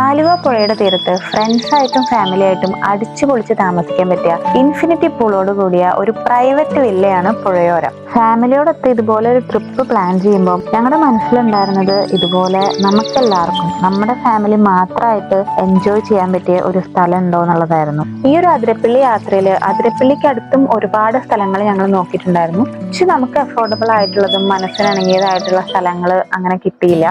ആലുവ പുഴയുടെ തീരത്ത് ഫ്രണ്ട്സായിട്ടും ഫാമിലി ആയിട്ടും അടിച്ചു പൊളിച്ച് താമസിക്കാൻ പറ്റിയ ഇൻഫിനിറ്റി പൂളോട് കൂടിയ ഒരു പ്രൈവറ്റ് വില്ലയാണ് പുഴയോരം. ഫാമിലിയോടൊത്ത് ഇതുപോലെ ഒരു ട്രിപ്പ് പ്ലാൻ ചെയ്യുമ്പോൾ ഞങ്ങളുടെ മനസ്സിലുണ്ടായിരുന്നത് ഇതുപോലെ നമുക്കെല്ലാവർക്കും നമ്മുടെ ഫാമിലി മാത്രമായിട്ട് എൻജോയ് ചെയ്യാൻ പറ്റിയ ഒരു സ്ഥലം ഉണ്ടോ എന്നുള്ളതായിരുന്നു. ഈ ഒരു അതിരപ്പള്ളി യാത്രയിൽ അതിരപ്പള്ളിക്ക് അടുത്തും ഒരുപാട് സ്ഥലങ്ങൾ ഞങ്ങൾ നോക്കിയിട്ടുണ്ടായിരുന്നു. പക്ഷെ നമുക്ക് അഫോർഡബിൾ ആയിട്ടുള്ളതും മനസ്സിനിണങ്ങിയതായിട്ടുള്ള സ്ഥലങ്ങൾ അങ്ങനെ കിട്ടിയില്ല.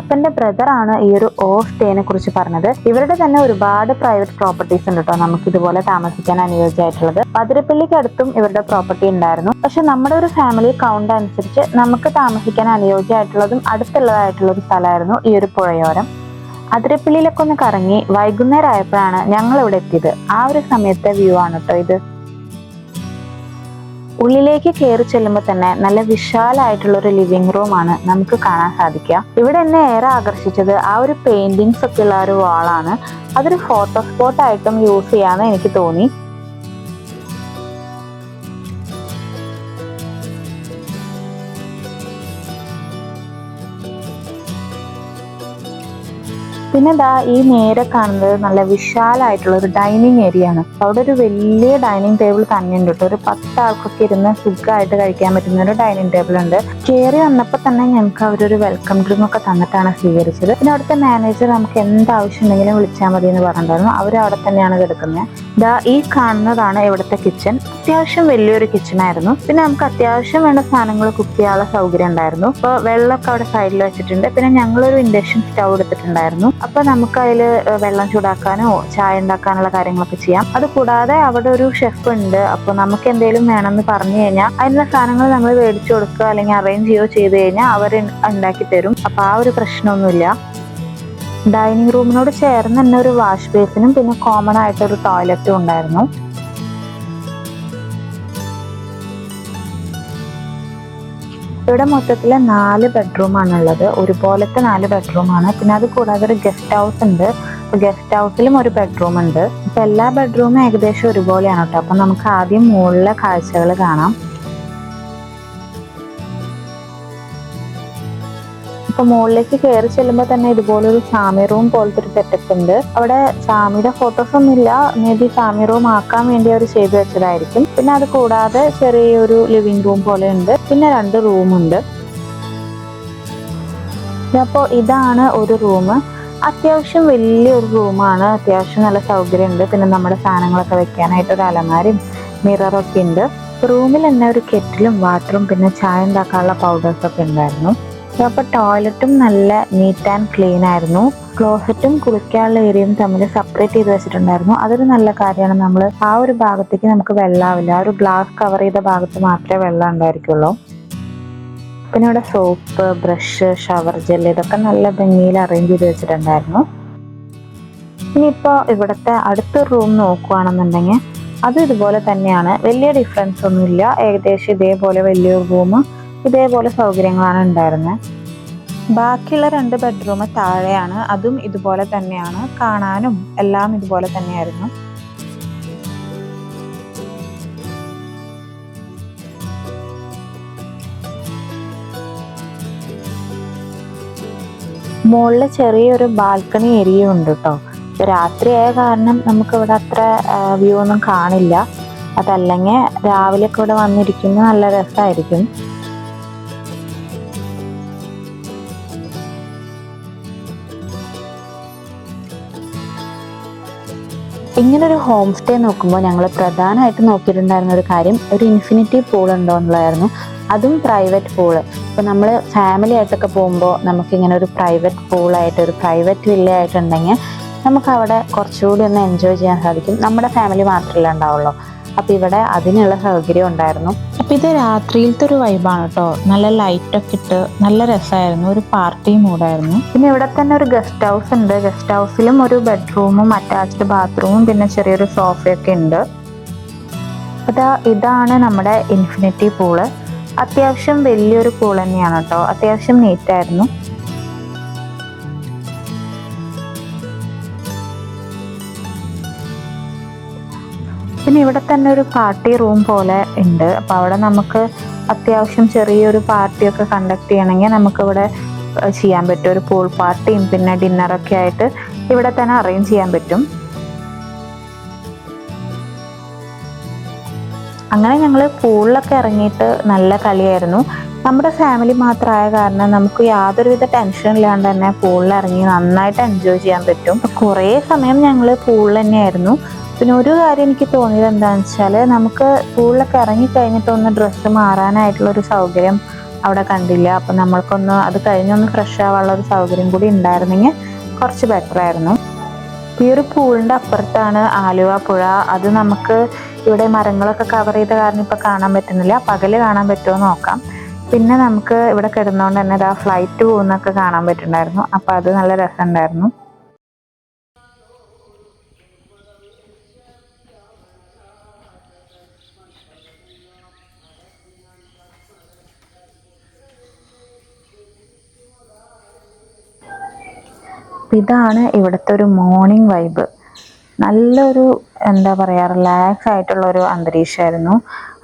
അപ്പന്റെ ബ്രദർ ആണ് ഈ ഒരു ഓഫ് സ്റ്റേനെ കുറിച്ച് പറഞ്ഞത്. ഇവരുടെ തന്നെ ഒരുപാട് പ്രൈവറ്റ് പ്രോപ്പർട്ടീസ് ഉണ്ട് കേട്ടോ നമുക്ക് ഇതുപോലെ താമസിക്കാൻ അനുയോജ്യമായിട്ടുള്ളത്. പതിരപ്പള്ളിക്ക് അടുത്തും ഇവരുടെ പ്രോപ്പർട്ടി ഉണ്ടായിരുന്നു. പക്ഷെ നമ്മുടെ ഒരു ഫാമിലി കൗണ്ട് അനുസരിച്ച് നമുക്ക് താമസിക്കാൻ അനുയോജ്യമായിട്ടുള്ളതും അടുത്തുള്ളതായിട്ടുള്ള ഒരു സ്ഥലമായിരുന്നു ഈ ഒരു പുഴയോരം. അതിരപ്പള്ളിയിലൊക്കെ ഒന്ന് കറങ്ങി വൈകുന്നേരം ആയപ്പോഴാണ് ഞങ്ങൾ ഇവിടെ എത്തിയത്. ആ ഒരു സമയത്തെ വ്യൂ ആണ് കേട്ടോ ഇത്. ഉള്ളിലേക്ക് കയറി ചെല്ലുമ്പോൾ തന്നെ നല്ല വിശാലമായിട്ടുള്ള ഒരു ലിവിംഗ് റൂം ആണ് നമുക്ക് കാണാൻ സാധിക്കുക. ഇവിടെ എന്നെ ഏറെ ആകർഷിച്ചത് ആ ഒരു പെയിന്റിങ്സ് ഒക്കെ ഉള്ള ഒരു വാളാണ് അതൊരു ഫോട്ടോ സ്പോട്ട് ആയിട്ടും യൂസ് ചെയ്യാമെന്ന് എനിക്ക് തോന്നി. പിന്നെ ദാ ഈ നേരെ കാണുന്നത് നല്ല വിശാലമായിട്ടുള്ള ഒരു ഡൈനിങ് ഏരിയ ആണ്. അവിടെ ഒരു വലിയ ഡൈനിങ് ടേബിൾ തന്നെ ഉണ്ട് കേട്ടോ. ഒരു പത്ത് ആൾക്കൊക്കെ ഇരുന്ന് സുഖമായിട്ട് കഴിക്കാൻ പറ്റുന്ന ഒരു ഡൈനിങ് ടേബിൾ ഉണ്ട്. കയറി വന്നപ്പോൾ തന്നെ ഞങ്ങൾക്ക് അവരൊരു വെൽക്കം ഡ്രിങ്ക് ഒക്കെ തന്നിട്ടാണ് സ്വീകരിച്ചത്. പിന്നെ അവിടുത്തെ മാനേജർ നമുക്ക് എന്ത് ആവശ്യം ഉണ്ടെങ്കിലും വിളിച്ചാൽ മതി എന്ന് പറഞ്ഞിട്ടുണ്ടായിരുന്നു. അവർ അവിടെ തന്നെയാണ് കിടക്കുന്നത്. ദാ ഈ കാണുന്നതാണ് ഇവിടുത്തെ കിച്ചൺ അത്യാവശ്യം വലിയൊരു കിച്ചൺ ആയിരുന്നു. പിന്നെ നമുക്ക് അത്യാവശ്യം വേണ്ട സാധനങ്ങൾ കുക്ക് ചെയ്യാനുള്ള സൗകര്യം ഉണ്ടായിരുന്നു. അപ്പോൾ വെള്ളമൊക്കെ അവിടെ സൈഡിൽ വെച്ചിട്ടുണ്ട്. പിന്നെ ഞങ്ങളൊരു ഇൻഡക്ഷൻ സ്റ്റൗ എടുത്തിട്ടുണ്ടായിരുന്നു. അപ്പൊ നമുക്ക് അതിൽ വെള്ളം ചൂടാക്കാനോ ചായ ഉണ്ടാക്കാനുള്ള കാര്യങ്ങളൊക്കെ ചെയ്യാം. അത് കൂടാതെ അവിടെ ഒരു ഷെഫ് ഉണ്ട്. അപ്പോൾ നമുക്ക് എന്തെങ്കിലും വേണമെന്ന് പറഞ്ഞു കഴിഞ്ഞാൽ അതിനുള്ള സാധനങ്ങൾ നമ്മൾ മേടിച്ചു കൊടുക്കുക അല്ലെങ്കിൽ അറേഞ്ച് ചെയ്യുകയോ ചെയ്ത് കഴിഞ്ഞാൽ അവർ ഉണ്ടാക്കി തരും. അപ്പൊ ആ ഒരു പ്രശ്നമൊന്നുമില്ല. ഡൈനിങ് റൂമിനോട് ചേർന്ന് തന്നെ ഒരു വാഷ് ബേസിനും പിന്നെ കോമൺ ആയിട്ടൊരു ടോയ്ലറ്റും ഉണ്ടായിരുന്നു. ഇവിടെ മൊത്തത്തിൽ നാല് ബെഡ്റൂം ആണുള്ളത്. ഒരുപോലത്തെ നാല് ബെഡ്റൂം ആണ്. പിന്നെ അത് കൂടാതെ ഒരു ഗസ്റ്റ് ഹൗസ് ഉണ്ട്. ഗസ്റ്റ് ഹൗസിലും ഒരു ബെഡ്റൂം ഉണ്ട്. അപ്പൊ എല്ലാ ബെഡ്റൂമും ഏകദേശം ഒരുപോലെയാണ് കേട്ടോ. അപ്പൊ നമുക്ക് ആദ്യം മുകളിലെ കാഴ്ചകൾ കാണാം. ഇപ്പൊ മുകളിലേക്ക് കയറി ചെല്ലുമ്പോൾ തന്നെ ഇതുപോലൊരു സാമി റൂം പോലത്തെ ഒരു സെറ്റപ്പ് ഉണ്ട്. അവിടെ സാമിയുടെ ഫോട്ടോസ് ഒന്നും ഇല്ല. മേ ബി സാമി റൂം ആക്കാൻ വേണ്ടി അവർ ചെയ്തു വെച്ചതായിരിക്കും. പിന്നെ അത് കൂടാതെ ചെറിയൊരു ലിവിംഗ് റൂം പോലെ ഉണ്ട്. പിന്നെ രണ്ട് റൂം ഉണ്ട്. അപ്പോൾ ഇതാണ് ഒരു റൂം അത്യാവശ്യം വലിയൊരു റൂമാണ് അത്യാവശ്യം നല്ല സൗകര്യമുണ്ട് പിന്നെ നമ്മുടെ സാധനങ്ങളൊക്കെ വെക്കാനായിട്ട് ഒരു അലമാരയും മിററൊക്കെ ഉണ്ട്. റൂമിൽ തന്നെ ഒരു കെറ്റിലും വാട്ടറും പിന്നെ ചായ ഉണ്ടാക്കാനുള്ള പൗഡേഴ്സൊക്കെ ഉണ്ടായിരുന്നു. അപ്പോൾ ടോയ്ലറ്റും നല്ല നീറ്റ് ആൻഡ് ക്ലീൻ ആയിരുന്നു. ക്ലോസറ്റും കുളിക്കാനുള്ള ഏരിയയും തമ്മിൽ സെപ്പറേറ്റ് ചെയ്ത് വെച്ചിട്ടുണ്ടായിരുന്നു. അതൊരു നല്ല കാര്യമാണ്. നമ്മൾ ആ ഒരു ഭാഗത്തേക്ക് നമുക്ക് വെള്ളമാവില്ല ആ ഒരു ഗ്ലാസ് കവർ ചെയ്ത ഭാഗത്ത് മാത്രമേ വെള്ളം ഉണ്ടായിരിക്കുള്ളൂ. പിന്നെ ഇവിടെ സോപ്പ് ബ്രഷ് ഷവർ ജെൽ ഇതൊക്കെ നല്ല ഭംഗിയിൽ അറേഞ്ച് ചെയ്ത് വെച്ചിട്ടുണ്ടായിരുന്നു. ഇനിയിപ്പോൾ ഇവിടുത്തെ അടുത്ത റൂം നോക്കുകയാണെന്നുണ്ടെങ്കിൽ അത് ഇതുപോലെ തന്നെയാണ്. വലിയ ഡിഫറൻസ് ഒന്നുമില്ല. ഏകദേശം ഇതേപോലെ വലിയൊരു റൂം ഇതേപോലെ സൗകര്യങ്ങളാണ് ഉണ്ടായിരുന്നത് ബാക്കിയുള്ള രണ്ട് ബെഡ്റൂം താഴെയാണ്. അതും ഇതുപോലെ തന്നെയാണ്. കാണാനും എല്ലാം ഇതുപോലെ തന്നെയായിരുന്നു. മുകളിൽ ചെറിയൊരു ബാൽക്കണി ഏരിയ ഉണ്ട് കേട്ടോ രാത്രിയായ കാരണം നമുക്ക് ഇവിടെ അത്ര വ്യൂ ഒന്നും കാണില്ല. അതല്ലെങ്കിൽ രാവിലെ ഒക്കെ ഇവിടെ വന്നിരിക്കുന്നത് നല്ല രസമായിരിക്കും ഇങ്ങനൊരു ഹോം സ്റ്റേ നോക്കുമ്പോൾ ഞങ്ങൾ പ്രധാനമായിട്ട് നോക്കിയിട്ടുണ്ടായിരുന്ന ഒരു കാര്യം ഒരു ഇൻഫിനിറ്റി പൂൾ ഉണ്ടോ എന്നുള്ളതായിരുന്നു. അതും പ്രൈവറ്റ് പൂൾ ഇപ്പോൾ നമ്മൾ ഫാമിലി ആയിട്ടൊക്കെ പോകുമ്പോൾ നമുക്ക് ഇങ്ങനെ ഒരു പ്രൈവറ്റ് പൂളായിട്ട് ഒരു പ്രൈവറ്റ് വില്ല ആയിട്ടുണ്ടെങ്കിൽ നമുക്ക് അവിടെ കുറച്ചുകൂടി ഒന്ന് എൻജോയ് ചെയ്യാൻ സാധിക്കും. നമ്മുടെ ഫാമിലി മാത്രമല്ല ഉണ്ടാവുള്ളൂ. അപ്പൊ ഇവിടെ അതിനുള്ള സൗകര്യം ഉണ്ടായിരുന്നു. അപ്പൊ ഇത് രാത്രിയിലത്തെ ഒരു വൈബാണ് കേട്ടോ നല്ല ലൈറ്റ് ഒക്കെ ഇട്ട് നല്ല രസമായിരുന്നു ഒരു പാർട്ടി മൂഡായിരുന്നു പിന്നെ ഇവിടെ തന്നെ ഒരു ഗസ്റ്റ് ഹൗസ് ഉണ്ട്. ഗസ്റ്റ് ഹൗസിലും ഒരു ബെഡ്റൂമും അറ്റാച്ച്ഡ് ബാത്റൂമും പിന്നെ ചെറിയൊരു സോഫയൊക്കെ ഉണ്ട്. അതാ ഇതാണ് നമ്മുടെ ഇൻഫിനിറ്റി പൂൾ അത്യാവശ്യം വലിയൊരു പൂൾ തന്നെയാണ് കേട്ടോ അത്യാവശ്യം നീറ്റായിരുന്നു പിന്നെ ഇവിടെ തന്നെ ഒരു പാർട്ടി റൂം പോലെ ഉണ്ട്. അപ്പോൾ അവിടെ നമുക്ക് അത്യാവശ്യം ചെറിയൊരു പാർട്ടിയൊക്കെ കണ്ടക്ട് ചെയ്യണമെങ്കിൽ നമുക്കിവിടെ ചെയ്യാൻ പറ്റും. ഒരു പൂൾ പാർട്ടിയും പിന്നെ ഡിന്നറൊക്കെ ആയിട്ട് ഇവിടെ തന്നെ അറേഞ്ച് ചെയ്യാൻ പറ്റും. അങ്ങനെ ഞങ്ങൾ പൂളിലൊക്കെ ഇറങ്ങിയിട്ട് നല്ല കളിയായിരുന്നു. നമ്മുടെ ഫാമിലി മാത്രമായ കാരണം നമുക്ക് യാതൊരുവിധ ടെൻഷൻ ഇല്ലാണ്ട് തന്നെ പൂളിൽ ഇറങ്ങി നന്നായിട്ട് എൻജോയ് ചെയ്യാൻ പറ്റും. കുറേ സമയം ഞങ്ങൾ പൂളിൽ തന്നെയായിരുന്നു. പിന്നെ ഒരു കാര്യം എനിക്ക് തോന്നിയത് എന്താണെന്ന് വെച്ചാൽ നമുക്ക് സ്കൂളിലൊക്കെ ഇറങ്ങി കഴിഞ്ഞിട്ട് ഒന്ന് ഡ്രസ്സ് മാറാനായിട്ടുള്ള ഒരു സൗകര്യം അവിടെ കണ്ടില്ല. അപ്പം നമ്മൾക്കൊന്ന് അത് കഴിഞ്ഞൊന്ന് ഫ്രഷ് ആവാനുള്ള ഒരു സൗകര്യം കൂടി ഉണ്ടായിരുന്നെങ്കിൽ കുറച്ച് ബെറ്റർ ആയിരുന്നു. ഈ ഒരു പൂളിന്റെ അപ്പുറത്താണ് ആലുവ പുഴ. അത് നമുക്ക് ഇവിടെ മരങ്ങളൊക്കെ കവർ ചെയ്ത കാരണം ഇപ്പോൾ കാണാൻ പറ്റുന്നില്ല. പകൽ കാണാൻ പറ്റുമോ നോക്കാം. പിന്നെ നമുക്ക് ഇവിടെ കിടന്നുകൊണ്ട് തന്നെ ഇതാ ഫ്ലൈറ്റ് പോകുന്നൊക്കെ കാണാൻ പറ്റുന്നുണ്ടായിരുന്നു. അപ്പോൾ അത് നല്ല രസമുണ്ടായിരുന്നു. ഇതാണ് ഇവിടുത്തെ ഒരു മോർണിംഗ് വൈബ് നല്ലൊരു എന്താ പറയുക റിലാക്സ് ആയിട്ടുള്ള ഒരു അന്തരീക്ഷമായിരുന്നു.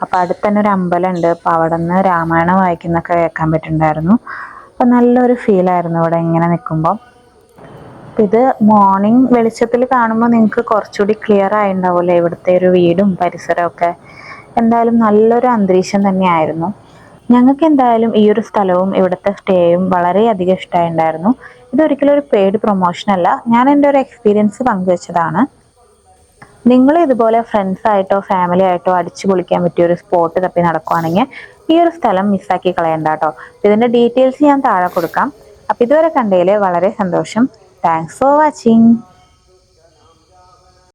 അപ്പോൾ അടുത്ത് തന്നെ ഒരു അമ്പലമുണ്ട്. അപ്പോൾ അവിടെ നിന്ന് രാമായണം വായിക്കുന്നൊക്കെ കേൾക്കാൻ പറ്റുന്നുണ്ടായിരുന്നു അപ്പോൾ നല്ലൊരു ഫീലായിരുന്നു ഇവിടെ ഇങ്ങനെ നിൽക്കുമ്പോൾ ഇത് മോർണിംഗ് വെളിച്ചത്തിൽ കാണുമ്പോൾ നിങ്ങൾക്ക് കുറച്ചുകൂടി ക്ലിയർ ആയിട്ടുണ്ടാവില്ലേ ഇവിടുത്തെ ഒരു വീടും പരിസരമൊക്കെ എന്തായാലും നല്ലൊരു അന്തരീക്ഷം തന്നെയായിരുന്നു. ഞങ്ങൾക്ക് എന്തായാലും ഈ ഒരു സ്ഥലവും ഇവിടുത്തെ സ്റ്റേയും വളരെയധികം ഇഷ്ടമായിട്ടുണ്ടായിരുന്നു ഇതൊരിക്കലും ഒരു പെയ്ഡ് പ്രൊമോഷൻ അല്ല. ഞാൻ എന്റെ ഒരു എക്സ്പീരിയൻസ് പങ്കുവച്ചതാണ്. നിങ്ങൾ ഇതുപോലെ ഫ്രണ്ട്സ് ആയിട്ടോ ഫാമിലി ആയിട്ടോ അടിച്ചു പൊളിക്കാൻ പറ്റിയ ഒരു സ്പോട്ട് തപ്പി നടക്കുവാണെങ്കിൽ ഈ ഒരു സ്ഥലം മിസ്സാക്കി കളയണ്ട കേട്ടോ ഇതിന്റെ ഡീറ്റെയിൽസ് ഞാൻ താഴെ കൊടുക്കാം. അപ്പം ഇതുവരെ കണ്ടതിൽ വളരെ സന്തോഷം. Thanks for watching